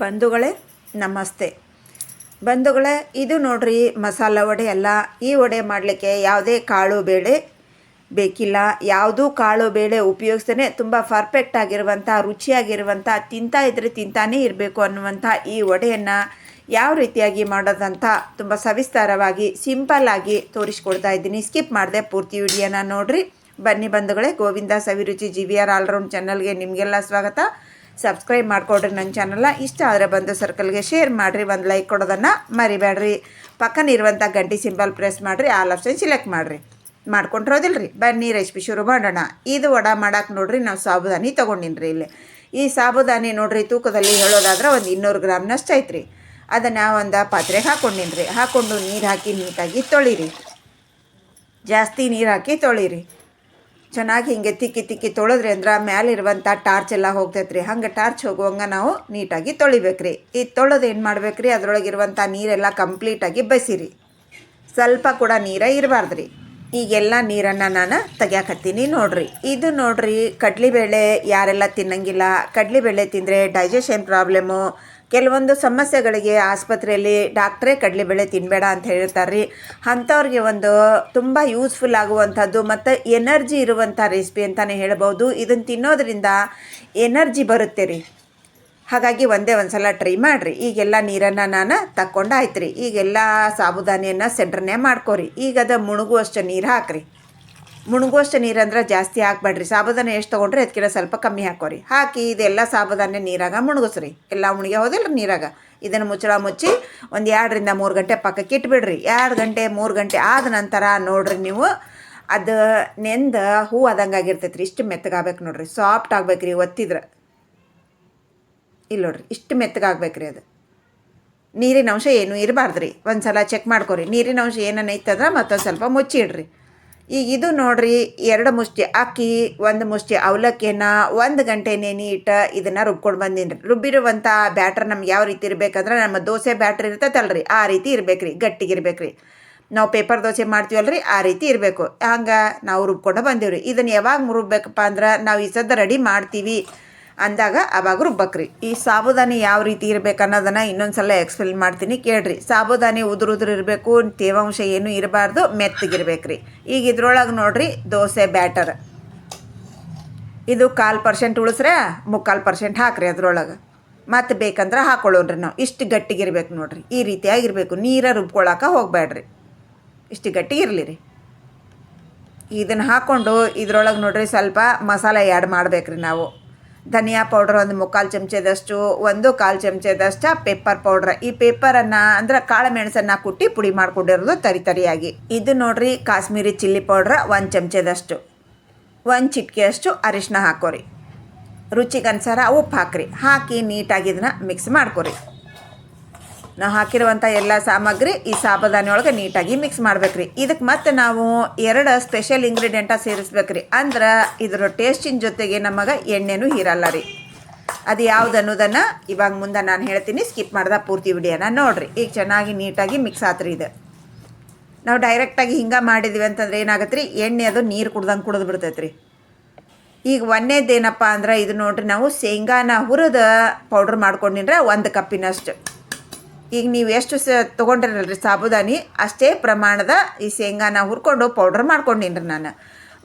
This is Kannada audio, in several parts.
ಬಂಧುಗಳೇ, ನಮಸ್ತೆ. ಬಂಧುಗಳೇ, ಇದು ನೋಡ್ರಿ ಮಸಾಲ ವಡೆ ಅಲ್ಲ. ಈ ವಡೆ ಮಾಡಲಿಕ್ಕೆ ಯಾವುದೇ ಕಾಳು ಬೇಳೆ ಬೇಕಿಲ್ಲ. ಯಾವುದೂ ಕಾಳು ಬೇಳೆ ಉಪಯೋಗಿಸ್ದೇ ತುಂಬ ಪರ್ಫೆಕ್ಟ್ ಆಗಿರುವಂಥ, ರುಚಿಯಾಗಿರುವಂಥ, ತಿಂತಾ ಇದ್ದರೆ ತಿಂತಾನೇ ಇರಬೇಕು ಅನ್ನುವಂಥ ಈ ವಡೆಯನ್ನು ಯಾವ ರೀತಿಯಾಗಿ ಮಾಡೋದಂತ ತುಂಬ ಸವಿಸ್ತಾರವಾಗಿ ಸಿಂಪಲ್ಲಾಗಿ ತೋರಿಸ್ಕೊಡ್ತಾ ಇದ್ದೀನಿ. ಸ್ಕಿಪ್ ಮಾಡಿದೆ ಪೂರ್ತಿ ವಿಡಿಯೋನ ನೋಡಿರಿ. ಬನ್ನಿ ಬಂಧುಗಳೇ, Govinda Saviruchi G V R allround ಚಾನಲ್ಗೆ ನಿಮಗೆಲ್ಲ ಸ್ವಾಗತ. ಸಬ್ಸ್ಕ್ರೈಬ್ ಮಾಡಿಕೊಡ್ರಿ ನನ್ನ ಚಾನಲ್ನ ಇಷ್ಟ ಆದರೆ ಬಂದು ಸರ್ಕಲ್ಗೆ ಶೇರ್ ಮಾಡಿರಿ, ಒಂದು ಲೈಕ್ ಕೊಡೋದನ್ನು ಮರಿಬೇಡ್ರಿ. ಪಕ್ಕನ ಇರುವಂಥ ಗಂಟೆ ಸಿಂಬಲ್ ಪ್ರೆಸ್ ಮಾಡಿರಿ ಆಲ್ ಆಪ್ಷನ್ ಸಿಲೆಕ್ಟ್ ಮಾಡಿರಿ. ಮಾಡ್ಕೊಂಡಿರೋದಿಲ್ಲರಿ ಬನ್ನಿ ರೆಸಿಪಿ ಶುರು ಮಾಡೋಣ. ಇದು ವಡ ಮಾಡಕ್ಕೆ ನೋಡ್ರಿ, ನಾವು ಸಾಬುದಾನಿ ತೊಗೊಂಡಿನಿ ರೀ ಇಲ್ಲಿ. ಈ ಸಾಬುದಾನಿ ನೋಡ್ರಿ, ತೂಕದಲ್ಲಿ ಹೇಳೋದಾದ್ರೆ ಒಂದು ಇನ್ನೂರು ಗ್ರಾಮ್ನಷ್ಟು ಐತ್ರಿ. ಅದನ್ನು ಒಂದು ಪಾತ್ರೆಗೆ ಹಾಕ್ಕೊಂಡಿನಿ ರೀ ಹಾಕ್ಕೊಂಡು ನೀರು ಹಾಕಿ ನೀಟಾಗಿ ತೊಳಿರಿ. ಜಾಸ್ತಿ ನೀರು ಹಾಕಿ ತೊಳಿರಿ. ಚೆನ್ನಾಗಿ ಹಿಂಗೆ ತಿಕ್ಕಿ ತಿಕ್ಕಿ ತೊಳೆದ್ರಿ ಅಂದ್ರೆ ಮ್ಯಾಲಿರುವಂಥ ಟಾರ್ಚ್ ಎಲ್ಲ ಹೋಗ್ತೈತ್ರಿ. ಹಂಗೆ ಟಾರ್ಚ್ ಹೋಗುವಂಗೆ ನಾವು ನೀಟಾಗಿ ತೊಳಿಬೇಕ್ರಿ. ಈ ತೊಳೆದು ಏನು ಮಾಡ್ಬೇಕ್ರಿ? ಅದರೊಳಗಿರುವಂಥ ನೀರೆಲ್ಲ ಕಂಪ್ಲೀಟಾಗಿ ಬಸಿರಿ. ಸ್ವಲ್ಪ ಕೂಡ ನೀರ ಇರಬಾರ್ದು ರೀ ಈಗೆಲ್ಲ ನೀರನ್ನು ನಾನು ತೆಗ್ಯಾಕತ್ತೀನಿ ನೋಡ್ರಿ. ಇದು ನೋಡ್ರಿ ಕಡ್ಲಿಬೇಳೆ ಯಾರೆಲ್ಲ ತಿನ್ನಂಗಿಲ್ಲ. ಕಡ್ಲಿಬೇಳೆ ತಿಂದರೆ ಡೈಜೆಷನ್ ಪ್ರಾಬ್ಲಮ್ಮು ಕೆಲವೊಂದು ಸಮಸ್ಯೆಗಳಿಗೆ ಆಸ್ಪತ್ರೆಯಲ್ಲಿ ಡಾಕ್ಟ್ರೇ ಕಡಲೆಬೇಳೆ ತಿನ್ನಬೇಡ ಅಂತ ಹೇಳ್ತಾರೆ ರೀ ಅಂಥವ್ರಿಗೆ ಒಂದು ತುಂಬ ಯೂಸ್ಫುಲ್ ಆಗುವಂಥದ್ದು ಮತ್ತು ಎನರ್ಜಿ ಇರುವಂಥ ರೆಸಿಪಿ ಅಂತಲೇ ಹೇಳ್ಬೋದು. ಇದನ್ನು ತಿನ್ನೋದ್ರಿಂದ ಎನರ್ಜಿ ಬರುತ್ತೆ ರೀ. ಹಾಗಾಗಿ ಒಂದೇ ಒಂದು ಸಲ ಟ್ರೈ ಮಾಡಿರಿ. ಈಗೆಲ್ಲ ನೀರನ್ನು ನಾನು ತಕ್ಕೊಂಡಾಯ್ತು ರೀ ಈಗೆಲ್ಲ ಸಾಬುದಾನಿಯನ್ನು ಸೆಂಟ್ರನ್ನೇ ಮಾಡ್ಕೊರಿ. ಈಗ ಅದು ಮುಳುಗುವಷ್ಟು ನೀರು ಹಾಕ್ರಿ. ಮುಳುಗುವಷ್ಟು ನೀರಂದ್ರೆ ಜಾಸ್ತಿ ಹಾಕ್ಬೇಡ್ರಿ ಸಾಬುದಾನ ಎಷ್ಟು ತೊಗೊಂಡ್ರೆ ಅದಕ್ಕೆ ಸ್ವಲ್ಪ ಕಮ್ಮಿ ಹಾಕೋರಿ. ಹಾಕಿ ಇದೆಲ್ಲ ಸಾಬುದಾನ ನೀರಾಗ ಮುಣುಗಿಸ್ರಿ. ಎಲ್ಲ ಮುಣುಗಿ ಹೋದಿಲ್ಲ ನೀರಾಗ. ಇದನ್ನು ಮುಚ್ಚಳ ಮುಚ್ಚಿ ಒಂದು ಎರಡರಿಂದ ಮೂರು ಗಂಟೆ ಪಕ್ಕಕ್ಕೆ ಇಟ್ಬಿಡ್ರಿ. ಎರಡು ಗಂಟೆ, ಮೂರು ಗಂಟೆ ಆದ ನಂತರ ನೋಡ್ರಿ ನೀವು ಅದು ನೆಂದ ಹೂ ಆದಂಗೆ ಆಗಿರ್ತೈತೆ ರೀ ಇಷ್ಟು ಮೆತ್ತಗಾಗ್ಬೇಕು ನೋಡ್ರಿ. ಸಾಫ್ಟ್ ಆಗ್ಬೇಕು ರೀ ಒತ್ತಿದ್ರೆ. ಇಲ್ಲ ನೋಡ್ರಿ, ಇಷ್ಟು ಮೆತ್ತಗಾಗ್ಬೇಕು ರೀ ಅದು. ನೀರಿನ ಅಂಶ ಏನು ಇರಬಾರ್ದು ರೀ ಒಂದು ಸಲ ಚೆಕ್ ಮಾಡ್ಕೊರಿ. ನೀರಿನ ಅಂಶ ಏನೇನು ಐತಂದ್ರೆ ಮತ್ತೊಂದು ಸ್ವಲ್ಪ ಮುಚ್ಚಿಡ್ರಿ. ಈಗ ಇದು ನೋಡ್ರಿ, ಎರಡು ಮುಷ್ಟಿ, ಅಕ್ಕಿ, ಒಂದು ಮುಷ್ಟಿ, ಅವಲಕ್ಕಿನ ಒಂದು ಗಂಟೆ ನೆನೆ ಇಟ್ಟು ಇದನ್ನು ರುಬ್ಕೊಂಡು ಬಂದೀನಿ ರೀ ರುಬ್ಬಿರುವಂಥ ಬ್ಯಾಟ್ರ್ ನಮ್ಗೆ ಯಾವ ರೀತಿ ಇರಬೇಕಂದ್ರೆ ನಮ್ಮ ದೋಸೆ ಬ್ಯಾಟ್ರ್ ಇರ್ತೈತಲ್ರಿ, ಆ ರೀತಿ ಇರ್ಬೇಕು ರೀ ಗಟ್ಟಿಗಿರ್ಬೇಕು ರೀ ನಾವು ಪೇಪರ್ ದೋಸೆ ಮಾಡ್ತೀವಲ್ರಿ, ಆ ರೀತಿ ಇರಬೇಕು. ಹಂಗೆ ನಾವು ರುಬ್ಕೊಂಡು ಬಂದೀವಿ ರೀ ಇದನ್ನು ಯಾವಾಗ ರುಬ್ಬೇಕಪ್ಪ ಅಂದ್ರೆ ನಾವು ಈ ಸದ್ದ ರೆಡಿ ಮಾಡ್ತೀವಿ. ಅಂದಾಗ ಅವಾಗ ರುಬ್ಬಕ್ರಿ ಈ ಸಾಬುದಾನಿ ಯಾವ ರೀತಿ ಇರಬೇಕು ಅನ್ನೋದನ್ನು ಇನ್ನೊಂದು ಸಲ ಎಕ್ಸ್ಪ್ಲೇನ್ ಮಾಡ್ತೀನಿ. ಕೇಳ್ರಿ. ಸಾಬುದಾನಿ ಉದುರು ಉದುರು ಇರಬೇಕು, ತೇವಾಂಶ ಏನು ಇರಬಾರ್ದು ಮೆತ್ತಗಿರ್ಬೇಕು ರೀ ಈಗ ಇದ್ರೊಳಗೆ ನೋಡ್ರಿ, ದೋಸೆ, ಬ್ಯಾಟರ್. ಇದು ಕಾಲು ಪರ್ಸೆಂಟ್ ಉಳಿಸ್ರೆ ಮುಕ್ಕಾಲು ಪರ್ಸೆಂಟ್ ಹಾಕ್ರಿ ಅದ್ರೊಳಗೆ. ಮತ್ತೆ ಬೇಕಂದ್ರೆ ಹಾಕೊಳ್ಳೋಣ್ರಿ ನಾವು. ಇಷ್ಟು ಗಟ್ಟಿಗಿರ್ಬೇಕು ನೋಡ್ರಿ. ಈ ರೀತಿಯಾಗಿರ್ಬೇಕು. ನೀರ ರುಬ್ಕೊಳಕ್ಕೆ ಹೋಗಬೇಡ್ರಿ ಇಷ್ಟು ಗಟ್ಟಿಗಿರಲಿ ರೀ ಇದನ್ನು ಹಾಕ್ಕೊಂಡು ಇದ್ರೊಳಗೆ ನೋಡ್ರಿ ಸ್ವಲ್ಪ ಮಸಾಲೆ ಆ್ಯಡ್ ಮಾಡ್ಬೇಕ್ರಿ ನಾವು. ಧನಿಯಾ ಪೌಡ್ರ್ ಒಂದು ಮುಕ್ಕಾಲು ಚಮಚದಷ್ಟು, ಒಂದು ಕಾಲು ಚಮಚದಷ್ಟು ಪೆಪ್ಪರ್ ಪೌಡ್ರ್ ಈ ಪೇಪರನ್ನು ಅಂದ್ರೆ ಕಾಳು ಮೆಣಸನ್ನು ಕುಟ್ಟಿ ಪುಡಿ ಮಾಡ್ಕೊಂಡಿರೋದು ತರಿ ತರಿಯಾಗಿ. ಇದು ನೋಡ್ರಿ ಕಾಶ್ಮೀರಿ ಚಿಲ್ಲಿ ಪೌಡ್ರ್ ಒಂದು ಚಮಚದಷ್ಟು. ಒಂದು ಚಿಟಿಕೆಯಷ್ಟು ಅರಿಶಿನ ಹಾಕೋರಿ. ರುಚಿಗನುಸಾರ ಉಪ್ಪು ಹಾಕ್ರಿ. ಹಾಕಿ ನೀಟಾಗಿ ಇದನ್ನ ಮಿಕ್ಸ್ ಮಾಡ್ಕೊರಿ. ನಾವು ಹಾಕಿರುವಂಥ ಎಲ್ಲ ಸಾಮಗ್ರಿ ಈ ಸಾಬದಾನಿ ನೀಟಾಗಿ ಮಿಕ್ಸ್ ಮಾಡ್ಬೇಕ್ರಿ. ಇದಕ್ಕೆ ಮತ್ತೆ ನಾವು ಎರಡು ಸ್ಪೆಷಲ್ ಇಂಗ್ರೀಡಿಯೆಂಟ ಸೇರಿಸ್ಬೇಕ್ರಿ. ಅಂದ್ರೆ ಇದರ ಟೇಸ್ಟಿನ ಜೊತೆಗೆ ನಮಗೆ ಎಣ್ಣೆನೂ ಇರಲ್ಲ ರೀ. ಅದು ಯಾವ್ದು ಅನ್ನೋದನ್ನು ಇವಾಗ ಮುಂದೆ ನಾನು ಹೇಳ್ತೀನಿ ಸ್ಕಿಪ್ ಮಾಡ್ದೆ ಪೂರ್ತಿ ವಿಡಿಯೋನ ನೋಡಿರಿ. ಈಗ ಚೆನ್ನಾಗಿ ನೀಟಾಗಿ ಮಿಕ್ಸ್ ಆತ್ರಿ ಇದು. ನಾವು ಡೈರೆಕ್ಟಾಗಿ ಹಿಂಗೆ ಮಾಡಿದ್ವಿ ಅಂತಂದ್ರೆ ಏನಾಗತ್ತೆ ರೀ ಎಣ್ಣೆ ಅದು ನೀರು ಕುಡ್ದಂಗೆ ಕುಡಿದು ಬಿಡ್ತೈತೆ ರೀ ಈಗ ಒಂದೇದೇನಪ್ಪ ಅಂದ್ರೆ ಇದು ನೋಡ್ರಿ ನಾವು ಶೇಂಗಾನ ಹುರಿದ ಪೌಡ್ರ್ ಮಾಡ್ಕೊಂಡಿದ್ರೆ ಒಂದು ಕಪ್ಪಿನಷ್ಟು ಈಗ ನೀವು ಎಷ್ಟು ಸ ತೊಗೊಂಡಿರಲ್ರಿ ಸಾಬುದಾನಿ? ಅಷ್ಟೇ ಪ್ರಮಾಣದ ಈ ಶೇಂಗಾನ ಹುರ್ಕೊಂಡು ಪೌಡ್ರ್ ಮಾಡ್ಕೊಂಡಿನ್ರಿ ನಾನು.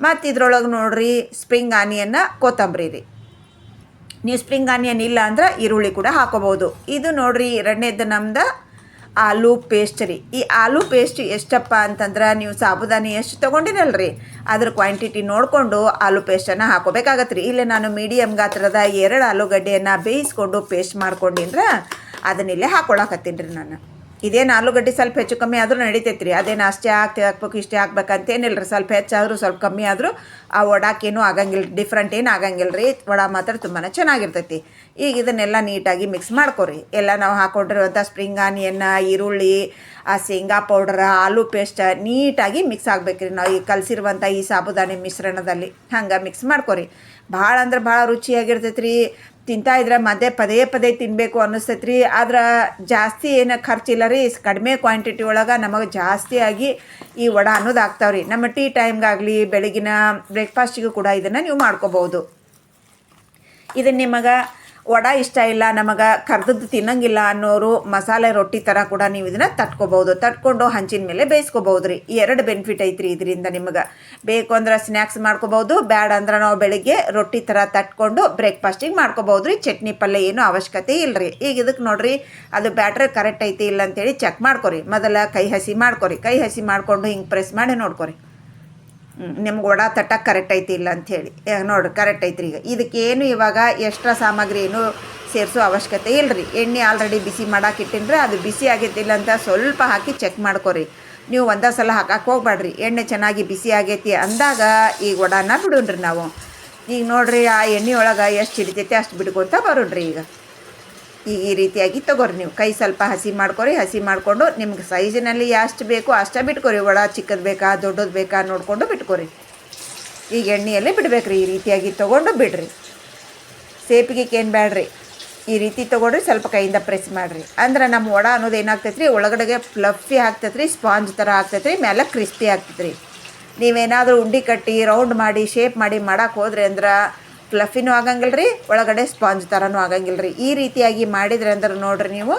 ಮತ್ತು ಇದ್ರೊಳಗೆ ನೋಡ್ರಿ ಸ್ಪ್ರಿಂಗ್ ಆನಿಯನ್ನ ಕೊತ್ತಂಬರಿ ರೀ. ನೀವು ಸ್ಪ್ರಿಂಗ್ ಆನಿಯನ್ ಇಲ್ಲ ಅಂದ್ರೆ ಈರುಳ್ಳಿ ಕೂಡ ಹಾಕೋಬೋದು ಇದು ನೋಡ್ರಿ ಎರಡನೇದು ನಮ್ದು ಆಲೂ ಪೇಸ್ಟ್ ರೀ. ಈ ಆಲೂ ಪೇಸ್ಟ್ ಎಷ್ಟಪ್ಪ ಅಂತಂದ್ರೆ ನೀವು ಸಾಬುದಾನಿ ಎಷ್ಟು ತೊಗೊಂಡಿರಲ್ರಿ? ಅದ್ರ ಕ್ವಾಂಟಿಟಿ ನೋಡಿಕೊಂಡು ಆಲೂ ಪೇಸ್ಟನ್ನು ಹಾಕೋಬೇಕಾಗತ್ತೆ ರೀ ಇಲ್ಲೇ ನಾನು ಮೀಡಿಯಮ್ ಗಾತ್ರದ ಎರಡು ಆಲೂಗಡ್ಡೆಯನ್ನು ಬೇಯಿಸ್ಕೊಂಡು ಪೇಸ್ಟ್ ಮಾಡ್ಕೊಂಡಿದ್ರೆ ಅದನ್ನಿಲ್ಲೇ ಹಾಕೊಳಕತ್ತೀನಿ ರೀ ನಾನು. ಇದೇನು ಆಲೂಗಡ್ಡೆ ಸ್ವಲ್ಪ ಹೆಚ್ಚು ಕಮ್ಮಿ ಆದರೂ ನಡಿತೈತೆ ರೀ ಅದೇನು ಅಷ್ಟೇ ಹಾಕ್ತಿ ಹಾಕ್ಬೇಕು ಇಷ್ಟೇ ಹಾಕ್ಬೇಕಂತೇನಿಲ್ಲ ರೀ ಸ್ವಲ್ಪ ಹೆಚ್ಚಾದರೂ ಸ್ವಲ್ಪ ಕಮ್ಮಿ ಆದರೂ ಆ ವಡಾಕೇನು ಆಗಂಗಿಲ್ಲ ಡಿಫ್ರೆಂಟ್ ಏನು ಆಗಂಗಿಲ್ಲ ರೀ. ವಡ ಮಾತ್ರ ತುಂಬಾ ಚೆನ್ನಾಗಿರ್ತೈತಿ. ಈಗ ಇದನ್ನೆಲ್ಲ ನೀಟಾಗಿ ಮಿಕ್ಸ್ ಮಾಡ್ಕೊರಿ. ಎಲ್ಲ ನಾವು ಹಾಕೊಂಡಿರುವಂಥ ಸ್ಪ್ರಿಂಗ್ ಆನಿಯನ್ನ ಈರುಳ್ಳಿ, ಆ ಶೇಂಗಾ ಪೌಡ್ರ ಆಲೂ ಪೇಸ್ಟ್ ನೀಟಾಗಿ ಮಿಕ್ಸ್ ಆಗ್ಬೇಕ್ರಿ. ನಾವು ಈ ಕಲಸಿರುವಂಥ ಈ ಸಾಬುದಾನಿ ಮಿಶ್ರಣದಲ್ಲಿ ಹಂಗೆ ಮಿಕ್ಸ್ ಮಾಡ್ಕೊರಿ. ಭಾಳ ಅಂದ್ರೆ ಭಾಳ ರುಚಿಯಾಗಿರ್ತೈತೆ ರೀ ತಿಂತಾ ಇದ್ರೆ ಮಧ್ಯೆ ಪದೇ ಪದೇ ತಿನ್ನಬೇಕು ಅನ್ನಿಸ್ತೈತೆ ರೀ ಆದ್ರೆ ಜಾಸ್ತಿ ಏನು ಖರ್ಚಿಲ್ಲ ರೀ. ಕಡಿಮೆ ಕ್ವಾಂಟಿಟಿ ಒಳಗೆ ನಮಗೆ ಜಾಸ್ತಿಯಾಗಿ ಈ ವಡ ಅನ್ನೋದು ಆಗ್ತಾವೆ ರೀ ನಮ್ಮ ಟೀ ಟೈಮ್ಗಾಗಲಿ ಬೆಳಗಿನ ಬ್ರೇಕ್ಫಾಸ್ಟಿಗೂ ಕೂಡ ಇದನ್ನು ನೀವು ಮಾಡ್ಕೋಬೋದು ಇದನ್ನು ನಿಮಗೆ ವಡ ಇಷ್ಟ ಇಲ್ಲ, ನಮಗೆ ಕರ್ದದ್ದು ತಿನ್ನಂಗಿಲ್ಲ ಅನ್ನೋರು ಮಸಾಲೆ ರೊಟ್ಟಿ ಥರ ಕೂಡ ನೀವು ಇದನ್ನು ತಟ್ಕೋಬೋದು ತಟ್ಕೊಂಡು ಹಂಚಿನ ಮೇಲೆ ಬೇಯಿಸ್ಕೋಬೋದು ರೀ ಎರಡು ಬೆನಿಫಿಟ್ ಐತ್ರಿ ಇದರಿಂದ ನಿಮಗೆ. ಬೇಕು ಅಂದ್ರೆ ಸ್ನ್ಯಾಕ್ಸ್ ಮಾಡ್ಕೋಬೋದು ಬ್ಯಾಡ ಅಂದ್ರೆ ನಾವು ಬೆಳಿಗ್ಗೆ ರೊಟ್ಟಿ ಥರ ತಟ್ಕೊಂಡು ಬ್ರೇಕ್ಫಾಸ್ಟಿಗೆ ಮಾಡ್ಕೋಬೋದು ರೀ ಚಟ್ನಿ ಪಲ್ಯ ಏನೂ ಅವಶ್ಯಕತೆ ಇಲ್ಲ ರೀ ಈಗ ಇದಕ್ಕೆ ನೋಡ್ರಿ, ಅದು ಬ್ಯಾಟ್ರಿ ಕರೆಕ್ಟ್ ಐತಿ ಇಲ್ಲ ಅಂತೇಳಿ ಚೆಕ್ ಮಾಡ್ಕೊರಿ. ಮೊದಲ ಕೈ ಹಸಿ ಮಾಡ್ಕೊರಿ. ಕೈ ಹಸಿ ಮಾಡಿಕೊಂಡು ಹಿಂಗೆ ಪ್ರೆಸ್ ಮಾಡಿ ನೋಡ್ಕೊರಿ. ನಿಮ್ಗೆ ವಡ ತಟ್ಟಕ್ಕೆ ಕರೆಕ್ಟ್ ಐತಿ ಇಲ್ಲ ಅಂಥೇಳಿ ನೋಡಿರಿ ಕರೆಕ್ಟ್ ಐತ್ರಿ ಈಗ. ಇದಕ್ಕೇನು ಇವಾಗ ಎಕ್ಸ್ಟ್ರಾ ಸಾಮಗ್ರಿ ಏನು ಸೇರಿಸೋ ಅವಶ್ಯಕತೆ ಇಲ್ಲ ರೀ ಎಣ್ಣೆ ಆಲ್ರೆಡಿ ಬಿಸಿ ಮಾಡಕ್ಕೆ ಇಟ್ಟಿನ್ರಿ, ಅದು ಬಿಸಿ ಆಗೈತಿಲ್ಲ ಅಂತ ಸ್ವಲ್ಪ ಹಾಕಿ ಚೆಕ್ ಮಾಡ್ಕೊರಿ. ನೀವು ಒಂದೇ ಸಲ ಹಾಕಕ್ಕೆ ಹೋಗ್ಬೇಡ್ರಿ ಎಣ್ಣೆ ಚೆನ್ನಾಗಿ ಬಿಸಿ ಆಗೈತಿ ಅಂದಾಗ ಈಗ ವಡಾನ ಬಿಡೋಣ್ರಿ ನಾವು. ಈಗ ನೋಡ್ರಿ, ಆ ಎಣ್ಣೆ ಒಳಗೆ ಎಷ್ಟು ಹಿಡಿತೈತೆ ಅಷ್ಟು ಬಿಡ್ಕೊತ ಬರೋಣ್ರಿ ಈಗ. ಈಗ ಈ ರೀತಿಯಾಗಿ ತಗೋರಿ ನೀವು. ಕೈ ಸ್ವಲ್ಪ ಹಸಿ ಮಾಡ್ಕೊರಿ, ಹಸಿ ಮಾಡಿಕೊಂಡು ನಿಮ್ಗೆ ಸೈಜಿನಲ್ಲಿ ಎಷ್ಟು ಬೇಕು ಅಷ್ಟೇ ಬಿಟ್ಕೊರಿ. ಒಳ ಚಿಕ್ಕದು ಬೇಕಾ, ದೊಡ್ಡದು ಬೇಕಾ ನೋಡಿಕೊಂಡು ಬಿಟ್ಕೊರಿ. ಈಗ ಎಣ್ಣೆಯಲ್ಲೇ ಬಿಡ್ಬೇಕ್ರಿ, ಈ ರೀತಿಯಾಗಿ ತೊಗೊಂಡು ಬಿಡ್ರಿ. ಸೇಪಿಗೆ ಏನು ಬೇಡ್ರಿ ಈ ರೀತಿ ತೊಗೊಂಡ್ರಿ ಸ್ವಲ್ಪ ಕೈಯಿಂದ ಪ್ರೆಸ್ ಮಾಡಿರಿ. ಅಂದ್ರೆ ನಮ್ಮ ಒಡ ಅನ್ನೋದು ಏನಾಗ್ತೈತೆ ರೀ ಒಳಗಡೆಗೆ ಫ್ಲಫಿ ಆಗ್ತೈತೆ ಸ್ಪಾಂಜ್ ಥರ ಆಗ್ತೈತೆ ರೀ ಮೇಲೆ ಕ್ರಿಸ್ಪಿ ಆಗ್ತೈತೆ ರೀ ನೀವೇನಾದರೂ ಉಂಡೆ ಕಟ್ಟಿ ರೌಂಡ್ ಮಾಡಿ ಶೇಪ್ ಮಾಡಿ ಮಾಡೋಕೆ ಹೋದ್ರಿ ಅಂದ್ರೆ ಫ್ಲಫಿನೂ ಆಗಂಗಿಲ್ಲ ರೀ, ಒಳಗಡೆ ಸ್ಪಾಂಜ್ ಥರನೂ ಆಗಂಗಿಲ್ಲ ರೀ. ಈ ರೀತಿಯಾಗಿ ಮಾಡಿದ್ರೆ ಅಂದ್ರೆ ನೋಡ್ರಿ ನೀವು,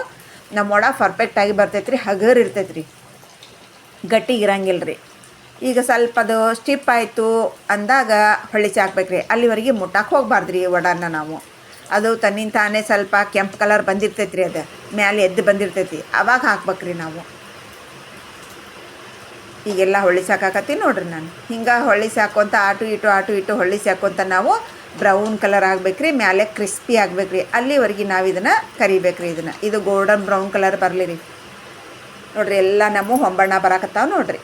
ನಮ್ಮ ವಡ ಪರ್ಫೆಕ್ಟಾಗಿ ಬರ್ತೈತೆ ರೀ ಹಗರ್ ಇರ್ತೈತೆ ರೀ ಗಟ್ಟಿಗೆ ಇರಂಗಿಲ್ಲ ರೀ. ಈಗ ಸ್ವಲ್ಪ ಅದು ಸ್ಟಿಪ್ ಆಯಿತು ಅಂದಾಗ ಹೊಳಿಸಿ ಹಾಕ್ಬೇಕು ರೀ ಅಲ್ಲಿವರೆಗೆ ಮುಟ್ಟಕ್ಕೆ ಹೋಗ್ಬಾರ್ದು ರೀ ವಡಾನ ನಾವು. ಅದು ತನ್ನಿಂದ ತಾನೇ ಸ್ವಲ್ಪ ಕೆಂಪು ಕಲರ್ ಬಂದಿರ್ತೈತೆ ರೀ ಅದು. ಮ್ಯಾಲೆ ಎದ್ದು ಬಂದಿರ್ತೈತಿ. ಅವಾಗ ಹಾಕ್ಬೇಕ್ರಿ ನಾವು. ಈಗೆಲ್ಲ ಹೊಳ್ಳಿ ಹಾಕಾಕತ್ತೀನಿ ನೋಡ್ರಿ ನಾನು. ಹಿಂಗೆ ಹೊಳ್ಳಿ ಸಾಕೋಂತ ಆಟು ಇಟು ಆಟು ಇಟು ಹೊಳ್ಳಿ ಸಾಕೋಂತ ನಾವು ಬ್ರೌನ್ ಕಲರ್ ಆಗ್ಬೇಕ್ರಿ, ಮ್ಯಾಲೆ ಕ್ರಿಸ್ಪಿ ಆಗ್ಬೇಕ್ರಿ. ಅಲ್ಲಿವರೆಗೆ ನಾವು ಇದನ್ನು ಕರಿಬೇಕ್ರಿ ಇದನ್ನು. ಇದು ಗೋಲ್ಡನ್ ಬ್ರೌನ್ ಕಲರ್ ಬರಲಿ ರೀ ನೋಡ್ರಿ, ಎಲ್ಲ ನಮ್ಮ ಹೊಂಬಣ್ಣ ಬರಾಕತ್ತಾವ ನೋಡ್ರಿ.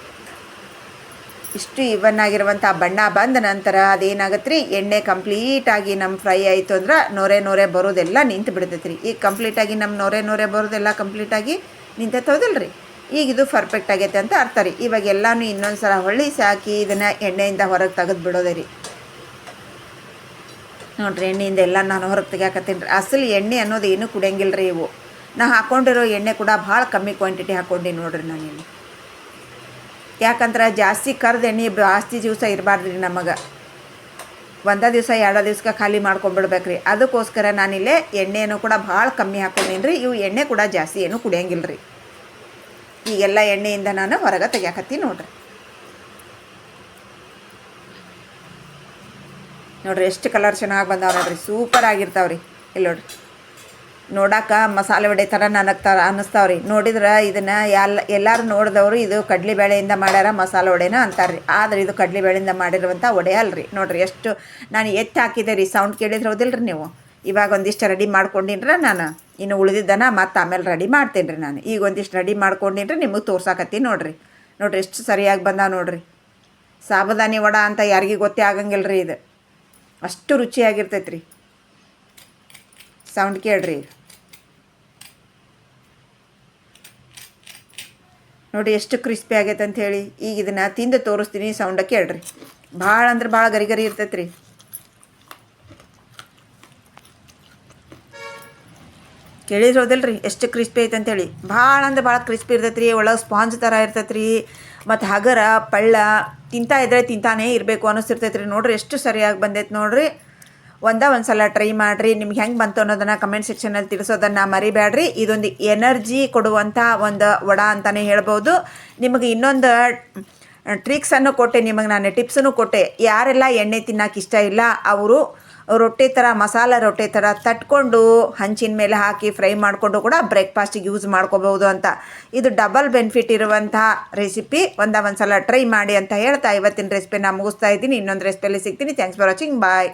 ಇಷ್ಟು ಇವನ್ ಆಗಿರುವಂಥ ಬಣ್ಣ ಬಂದ ನಂತರ ಅದೇನಾಗತ್ತೆ ರೀ ಎಣ್ಣೆ ಕಂಪ್ಲೀಟಾಗಿ ನಮ್ಮ ಫ್ರೈ ಆಯಿತು ಅಂದ್ರೆ ನೊರೆ ನೊರೆ ಬರೋದೆಲ್ಲ ನಿಂತು ಬಿಡ್ತೈತೆ ರೀ ಈಗ ಕಂಪ್ಲೀಟಾಗಿ ನಮ್ಮ ನೊರೆ ನೊರೆ ಬರೋದೆಲ್ಲ ಕಂಪ್ಲೀಟಾಗಿ ನಿಂತೈತೋದಿಲ್ಲ ರೀ ಈಗ ಇದು ಪರ್ಫೆಕ್ಟ್ ಆಗೈತೆ ಅಂತ ಅರ್ಥ ರೀ. ಇವಾಗ ಎಲ್ಲನೂ ಇನ್ನೊಂದು ಸಲ ಹೊಳ್ಳಿ ಸಾಕಿ ಇದನ್ನು ಎಣ್ಣೆಯಿಂದ ಹೊರಗೆ ತೆಗೆದು ಬಿಡೋದೇ ರೀ. ನೋಡ್ರಿ ಎಣ್ಣೆಯಿಂದ ಎಲ್ಲ ನಾನು ಹೊರಗೆ ತೆಗಿಯಾಕತ್ತೀನಿ ರೀ. ಅಸಲು ಎಣ್ಣೆ ಅನ್ನೋದು ಏನೂ ಕುಡಿಯಂಗಿಲ್ಲ ರೀ ಇವು. ನಾ ಹಾಕ್ಕೊಂಡಿರೋ ಎಣ್ಣೆ ಕೂಡ ಭಾಳ ಕಮ್ಮಿ ಕ್ವಾಂಟಿಟಿ ಹಾಕ್ಕೊಂಡು ನೋಡ್ರಿ ನಾನು ಇಲ್ಲಿ ಯಾಕಂದ್ರೆ ಜಾಸ್ತಿ ಕರ್ದ ಎಣ್ಣೆ ಜಾಸ್ತಿ ದಿವಸ ಇರಬಾರ್ದು ರೀ ನಮಗೆ. ಒಂದೇ ದಿವಸ, ಎರಡು ದಿವ್ಸಕ್ಕೆ ಖಾಲಿ ಮಾಡ್ಕೊಂಡ್ಬಿಡ್ಬೇಕು ರೀ ಅದಕ್ಕೋಸ್ಕರ ನಾನಿಲ್ಲೇ ಎಣ್ಣೆಯನ್ನು ಕೂಡ ಭಾಳ ಕಮ್ಮಿ ಹಾಕ್ಕೊಂಡೀನಿ ರೀ. ಇವು ಎಣ್ಣೆ ಕೂಡ ಜಾಸ್ತಿ ಏನೂ ಕುಡಿಯಂಗಿಲ್ಲ ರೀ ಈಗೆಲ್ಲ ಎಣ್ಣೆಯಿಂದ ನಾನು ಹೊರಗೆ ತೆಗಿಯಾಕತ್ತೀನಿ ನೋಡ್ರಿ. ನೋಡ್ರಿ, ಎಷ್ಟು ಕಲರ್ ಚೆನ್ನಾಗಿ ಬಂದಾವ ನೋಡ್ರಿ ಸೂಪರ್ ಆಗಿರ್ತಾವ್ರಿ. ಇಲ್ಲಿ ನೋಡ್ರಿ. ನೋಡಾಕ ಮಸಾಲೆ ವಡೆ ಥರ ನನಗೆ ತರ ಅನ್ನಿಸ್ತಾವ ರೀ ನೋಡಿದ್ರೆ ಇದನ್ನು ಎಲ್ಲ ಎಲ್ಲರೂ ನೋಡಿದವರು ಇದು ಕಡಲೆಬೇಳೆಯಿಂದ ಮಾಡ್ಯಾರ ಮಸಾಲೆ ವಡೆನ ಅಂತಾರೆ ರೀ ಆದ್ರೆ ಇದು ಕಡಲೆಬೇಳೆಯಿಂದ ಮಾಡಿರುವಂಥ ವಡೆ ಅಲ್ರಿ. ನೋಡ್ರಿ, ಎಷ್ಟು ನಾನು ಎತ್ತಿ ಹಾಕಿದೆ ರೀ ಸೌಂಡ್ ಕೇಳಿದ್ರೆ ಹೌದಿಲ್ರಿ ನೀವು? ಇವಾಗ ಒಂದಿಷ್ಟು ರೆಡಿ ಮಾಡ್ಕೊಂಡಿನ್ರ ನಾನು. ಇನ್ನು ಉಳಿದಿದ್ದನ ಮತ್ತು ಆಮೇಲೆ ರೆಡಿ ಮಾಡ್ತೀನಿ ರೀ ನಾನು. ಈಗ ಒಂದಿಷ್ಟು ರೆಡಿ ಮಾಡ್ಕೊಂಡಿನ್ರಿ ನಿಮಗೆ ತೋರ್ಸಾಕತ್ತೀನಿ ನೋಡಿರಿ. ನೋಡ್ರಿ, ಎಷ್ಟು ಸರಿಯಾಗಿ ಬಂದ ನೋಡಿರಿ. ಸಾಬುದಾನಿ ವಡ ಅಂತ ಯಾರಿಗೂ ಗೊತ್ತೇ ಆಗಂಗಿಲ್ಲ ರೀ ಇದು. ಅಷ್ಟು ರುಚಿಯಾಗಿರ್ತೈತೆ ರೀ ಸೌಂಡ್ ಕೇಳ್ರಿ ನೋಡಿ ಎಷ್ಟು ಕ್ರಿಸ್ಪಿ ಆಗೈತೆ ಅಂತ ಹೇಳಿ ಈಗ ಇದನ್ನು ತಿಂದು ತೋರಿಸ್ತೀನಿ ಸೌಂಡ ಕೇಳ್ರಿ. ಭಾಳ ಅಂದ್ರೆ ಭಾಳ ಗರಿ ಗರಿ ಇರ್ತೈತೆ ರೀ ಕೇಳಿದ್ರೋದಿಲ್ಲ ರೀ ಎಷ್ಟು ಕ್ರಿಸ್ಪಿ ಐತೆ ಅಂತೇಳಿ ಭಾಳ ಅಂದ್ರೆ ಭಾಳ ಕ್ರಿಸ್ಪಿ ಇರ್ತೈತೆ ರೀ ಒಳಗೆ ಸ್ಪಾಂಜ್ ಥರ ಇರ್ತೈತೆ ರೀ ಮತ್ತು ಹಗರ, ಪಳ್ಳ ತಿಂತಾ ಇದ್ರೆ ತಿಂತಾನೇ ಇರಬೇಕು ಅನ್ನಿಸ್ತಿರ್ತೈತೆ ರೀ ನೋಡ್ರಿ, ಎಷ್ಟು ಸರಿಯಾಗಿ ಬಂದೈತೆ ನೋಡ್ರಿ. ಒಂದ ಒಂದು ಸಲ ಟ್ರೈ ಮಾಡಿರಿ. ನಿಮ್ಗೆ ಹೆಂಗೆ ಬಂತು ಅನ್ನೋದನ್ನು ಕಮೆಂಟ್ ಸೆಕ್ಷನಲ್ಲಿ ತಿಳಿಸೋದನ್ನು ಮರಿಬೇಡ್ರಿ ಇದೊಂದು ಎನರ್ಜಿ ಕೊಡುವಂಥ ಒಂದು ವಡ ಅಂತಲೇ ಹೇಳ್ಬೋದು. ನಿಮಗೆ ಇನ್ನೊಂದು ಟ್ರಿಕ್ಸನ್ನು ಕೊಟ್ಟೆ, ನಿಮಗೆ ನಾನು ಟಿಪ್ಸನ್ನು ಕೊಟ್ಟೆ. ಯಾರೆಲ್ಲ ಎಣ್ಣೆ ತಿನ್ನೋಕೆ ಇಷ್ಟ ಇಲ್ಲ, ಅವರು ರೊಟ್ಟಿ ಥರ ಮಸಾಲ ರೊಟ್ಟಿ ಥರ ತಟ್ಕೊಂಡು ಹಂಚಿನ ಮೇಲೆ ಹಾಕಿ ಫ್ರೈ ಮಾಡಿಕೊಂಡು ಕೂಡ ಬ್ರೇಕ್ಫಾಸ್ಟಿಗೆ ಯೂಸ್ ಮಾಡ್ಕೋಬೋದು ಅಂತ. ಇದು ಡಬಲ್ ಬೆನಿಫಿಟ್ ಇರುವಂತಹ ರೆಸಿಪಿ ಒಂದ ಒಂದು ಸಲ ಟ್ರೈ ಮಾಡಿ ಅಂತ ಹೇಳ್ತಾ ಇವತ್ತಿನ ರೆಸಿಪಿನ ಮುಗಿಸ್ತಾ ಇದ್ದೀನಿ. ಇನ್ನೊಂದು ರೆಸಿಪಿಯಲ್ಲಿ ಸಿಗ್ತೀನಿ. Thanks for watching bye